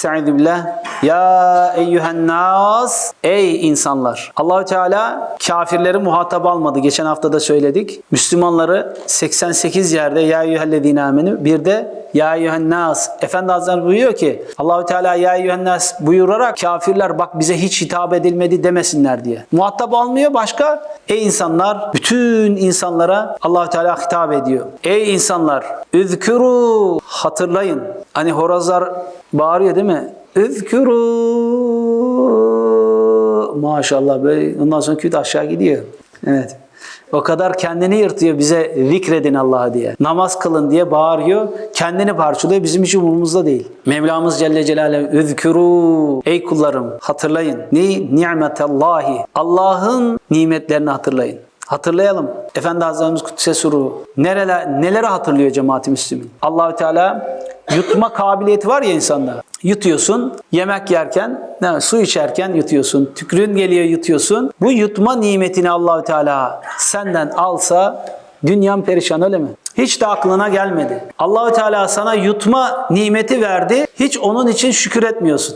Estaizu billah. Ya eyyühen nas. Ey insanlar. Allahü Teala kafirleri muhatap almadı. Geçen hafta da söyledik. Müslümanları 88 yerde ya eyyühellezine amenü bir de ya eyyühen nas. Efendi Hazretleri buyuruyor ki Allahü Teala ya eyyühen nas buyurarak kafirler bak bize hiç hitap edilmedi demesinler diye. Muhatap almıyor başka. Ey insanlar bütün insanlara Allahü Teala hitap ediyor. Ey insanlar üzkuru hatırlayın. Hani horozlar bağırıyor değil mi? Üzkuru maşallah böyle ondan sonra küt aşağı gidiyor. Evet. O kadar kendini yırtıyor bize zikredin Allah'a diye. Namaz kılın diye bağırıyor. Kendini parçalıyor. Bizim hiç umurumuzda değil. Mevlamız Celle Celaluhu üzkuru. Ey kullarım hatırlayın. Ni nimetallahi. Allah'ın nimetlerini hatırlayın. Hatırlayalım. Efendi Hazretlerimiz Kudüs'e suru. Nereler, neleri hatırlıyor cemaati Müslümin? Allahü Teala yutma kabiliyeti var ya insanda. Yutuyorsun, yemek yerken, mi? su içerken yutuyorsun, tükrün geliyor yutuyorsun. Bu yutma nimetini Allahü Teala senden alsa dünyan perişan öyle mi? Hiç de aklına gelmedi. Allahü Teala sana yutma nimeti verdi. Hiç onun için şükür etmiyorsun.